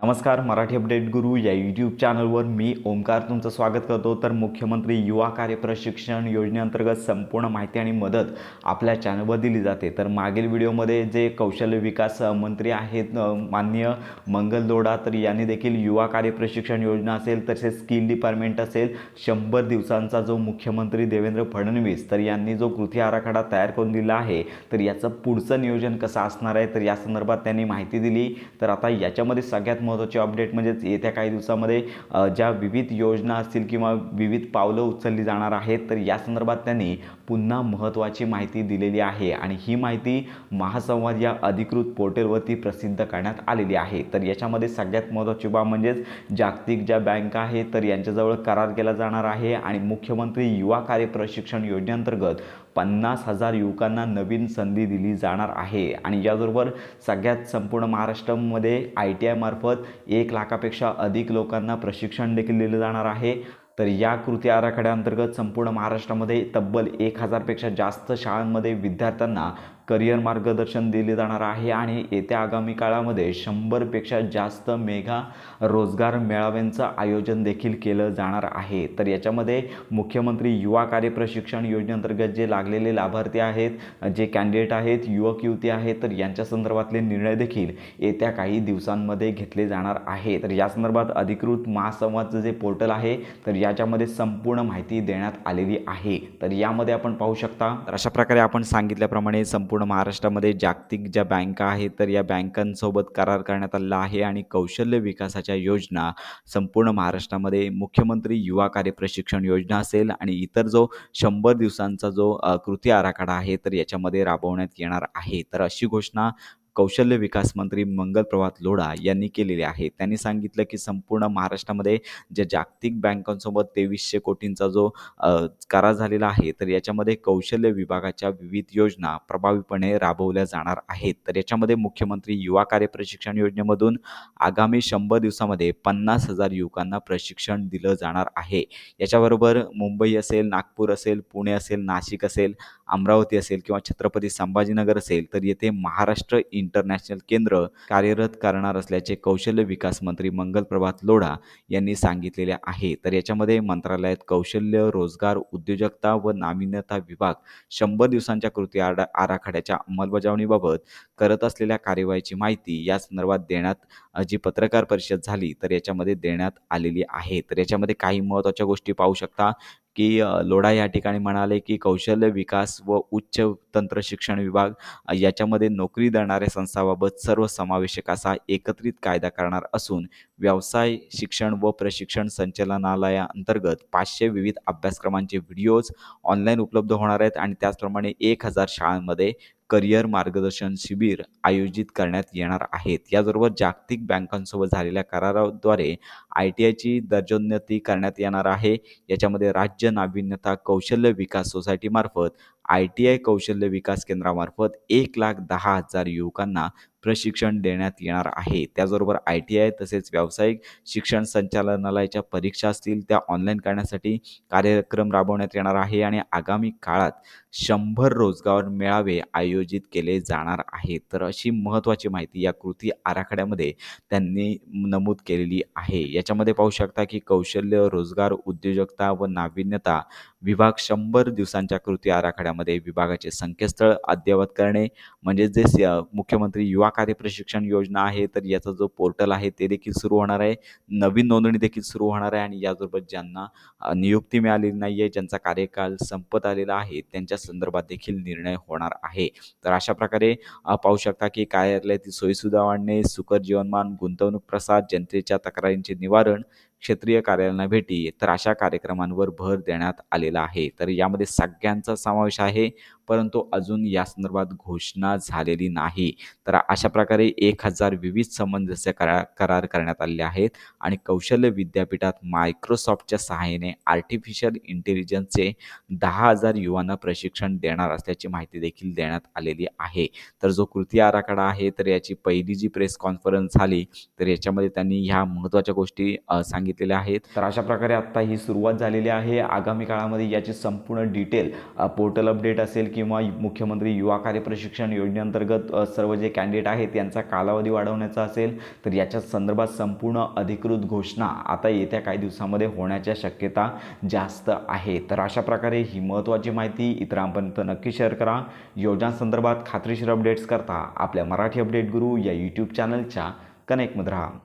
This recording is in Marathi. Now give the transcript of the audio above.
नमस्कार मराठी अपडेट गुरु या यूट्यूब चॅनलवर मी ओमकार तुमचं स्वागत करतो. तर मुख्यमंत्री युवा कार्य प्रशिक्षण योजनेअंतर्गत संपूर्ण माहिती आणि मदत आपल्या चॅनलवर दिली जाते. तर मागील व्हिडिओमध्ये जे कौशल्य विकास मंत्री आहेत माननीय मंगल दोडा तर यांनी देखील युवा कार्य प्रशिक्षण योजना असेल तसेच स्किल डिपार्टमेंट असेल शंभर दिवसांचा जो मुख्यमंत्री देवेंद्र फडणवीस तर यांनी जो कृती आराखडा तयार करून दिला आहे तर याचं पुढचं नियोजन कसं असणार आहे तर या संदर्भात त्यांनी माहिती दिली. तर आता याच्यामध्ये सगळ्यात महत्त्वाची अपडेट म्हणजेच येत्या काही दिवसामध्ये ज्या विविध योजना असतील किंवा विविध पावलं उचलली जाणार आहेत तर या संदर्भात त्यांनी पुन्हा महत्त्वाची माहिती दिलेली आहे. आणि ही माहिती महासंवाद या अधिकृत पोर्टलवरती प्रसिद्ध करण्यात आलेली आहे. तर याच्यामध्ये सगळ्यात महत्त्वाची बाब म्हणजेच जागतिक ज्या बँका आहेत तर यांच्याजवळ करार केला जाणार आहे. आणि मुख्यमंत्री युवा कार्य प्रशिक्षण योजनेअंतर्गत पन्नास हजार युवकांना नवीन संधी दिली जाणार आहे. आणि याबरोबर सगळ्यात संपूर्ण महाराष्ट्रामध्ये आय टी आयमार्फत एक लाखापेक्षा अधिक लोकांना प्रशिक्षण देखील दिलं जाणार आहे. तर या कृती आराखड्याअंतर्गत संपूर्ण महाराष्ट्रामध्ये तब्बल एक हजारपेक्षा जास्त शाळांमध्ये विद्यार्थ्यांना करिअर मार्गदर्शन दिले जाणार आहे आणि येत्या आगामी काळामध्ये शंभरपेक्षा जास्त मेगा रोजगार मेळाव्यांचं आयोजन देखील केलं जाणार आहे. तर याच्यामध्ये मुख्यमंत्री युवा कार्य प्रशिक्षण योजनेअंतर्गत जे लागलेले लाभार्थी आहेत जे कॅन्डिडेट आहेत युवक युवती आहेत तर यांच्या संदर्भातले निर्णय देखील येत्या काही दिवसांमध्ये घेतले जाणार आहे. तर या संदर्भात अधिकृत महासंवादचं जे पोर्टल आहे तर याच्यामध्ये संपूर्ण माहिती देण्यात आलेली आहे. तर यामध्ये आपण पाहू शकता तर अशा प्रकारे आपण सांगितल्याप्रमाणे संपूर्ण महाराष्ट्रामध्ये जागतिक ज्या बँका आहेत तर या बँकांसोबत करार करण्यात आलेला आहे आणि कौशल्य विकासाच्या योजना संपूर्ण महाराष्ट्रामध्ये मुख्यमंत्री युवा कार्य प्रशिक्षण योजना असेल आणि इतर जो शंभर दिवसांचा जो कृती आराखडा आहे तर याच्यामध्ये राबवण्यात येणार आहे. तर अशी घोषणा कौशल्य विकास मंत्री मंगल प्रभात लोढा यांनी केलेले आहे. त्यांनी सांगितलं की संपूर्ण महाराष्ट्रामध्ये ज्या जागतिक बँकांसोबत तेवीसशे कोटींचा जो करार झालेला आहे तर याच्यामध्ये कौशल्य विभागाच्या विविध योजना प्रभावीपणे राबवल्या जाणार आहेत. तर याच्यामध्ये मुख्यमंत्री युवा कार्य प्रशिक्षण योजनेमधून आगामी शंभर दिवसामध्ये पन्नास हजार युवकांना प्रशिक्षण दिलं जाणार आहे. याच्याबरोबर मुंबई असेल नागपूर असेल पुणे असेल नाशिक असेल अमरावती असेल किंवा छत्रपती संभाजीनगर असेल तर येथे महाराष्ट्र इंटरनॅशनल केंद्र कार्यरत करणार असल्याचे कौशल्य विकास मंत्री मंगल प्रभात लोढा यांनी सांगितलेले आहे. तर याच्यामध्ये मंत्रालयात कौशल्य रोजगार उद्योजकता व नाविन्यता विभाग शंभर दिवसांच्या कृती आडा आराखड्याच्या अंमलबजावणीबाबत करत असलेल्या कार्यवाहीची माहिती या संदर्भात देण्यात जी पत्रकार परिषद झाली तर याच्यामध्ये देण्यात आलेली आहे. तर याच्यामध्ये काही महत्त्वाच्या गोष्टी पाहू शकता. की लोढा या ठिकाणी म्हणाले की कौशल्य विकास व उच्च तंत्र शिक्षण विभाग याच्यामध्ये नोकरी देणाऱ्या संस्थांबाबत सर्व समावेशक असा एकत्रित कायदा करणार असून व्यवसाय शिक्षण व प्रशिक्षण संचालनालयाअंतर्गत पाचशे विविध अभ्यासक्रमांचे व्हिडिओज ऑनलाईन उपलब्ध होणार आहेत आणि त्याचप्रमाणे एक हजार शाळांमध्ये करिअर मार्गदर्शन शिबिर आयोजित करण्यात येणार आहेत. याबरोबर जागतिक बँकांसोबत झालेल्या कराराद्वारे आय टी आयची दर्जोन्नती करण्यात येणार आहे. याच्यामध्ये राज्य नाविन्यता कौशल्य विकास सोसायटीमार्फत आय टी आय कौशल्य विकास केंद्रामार्फत एक लाख दहा हजार युवकांना प्रशिक्षण देण्यात येणार आहे. त्याचबरोबर आय टी आय तसेच व्यावसायिक शिक्षण संचालनालयाच्या परीक्षा असतील त्या ऑनलाईन करण्यासाठी कार्यक्रम राबवण्यात येणार आहे आणि आगामी काळात शंभर रोजगार मेळावे आयोजित केले जाणार आहेत. तर अशी महत्त्वाची माहिती या कृती आराखड्यामध्ये त्यांनी नमूद केलेली आहे. याच्यामध्ये पाहू शकता की कौशल्य रोजगार उद्योजकता व नाविन्यता विभाग शंभर दिवसांच्या कृती आराखड्यामध्ये विभागाचे संकेतस्थळ अद्ययावत करणे म्हणजे जे स- मुख्यमंत्री युवा कार्य प्रशिक्षण योजना आहे तर याचा जो पोर्टल आहे ते देखील सुरू होणार आहे. नवीन नोंदणी देखील सुरू होणार आहे आणि याबरोबर ज्यांना नियुक्ती मिळालेली नाही आहे ज्यांचा कार्यकाल संपत आलेला आहे त्यांच्या संदर्भात देखील निर्णय होणार आहे. तर अशा प्रकारे पाहू शकता की कार्यालयातील सोयीसुविधा वाढणे सुकर जीवनमान गुंतवणूक प्रसाद जनतेच्या तक्रारींचे निवारण क्षेत्रीय कार्यालयांना भेटी तर अशा कार्यक्रमांवर भर देण्यात आलेला आहे. तर यामध्ये सगळ्यांचा समावेश आहे परंतु अजून या संदर्भात घोषणा झालेली नाही. तर अशा प्रकारे एक हजार विविध सामंजस्य करा करार करण्यात आलेले आहेत आणि कौशल्य विद्यापीठात मायक्रोसॉफ्टच्या सहाय्याने आर्टिफिशियल इंटेलिजन्सचे दहा हजार युवांना प्रशिक्षण देणार असल्याची माहिती देखील देण्यात आलेली आहे. तर जो कृती आराखडा आहे तर याची पहिली जी प्रेस कॉन्फरन्स झाली तर याच्यामध्ये त्यांनी ह्या महत्त्वाच्या गोष्टी अ, सांगितल्या. सांगितलेले आहेत. तर अशा प्रकारे आत्ता ही सुरुवात झालेली आहे. आगामी काळामध्ये याची संपूर्ण डिटेल पोर्टल अपडेट असेल किंवा मुख्यमंत्री युवा कार्य प्रशिक्षण योजनेअंतर्गत सर्व जे कॅन्डिडेट आहेत यांचा कालावधी वाढवण्याचा असेल तर याच्या संदर्भात संपूर्ण अधिकृत घोषणा आता येत्या काही दिवसामध्ये होण्याच्या शक्यता जास्त आहे. तर अशा प्रकारे ही महत्त्वाची माहिती इतरांपर्यंत नक्की शेअर करा. योजनांसंदर्भात खात्रीशीर अपडेट्स करता आपल्या मराठी अपडेट गुरु या यूट्यूब चॅनलच्या कनेक्टमध्ये राहा.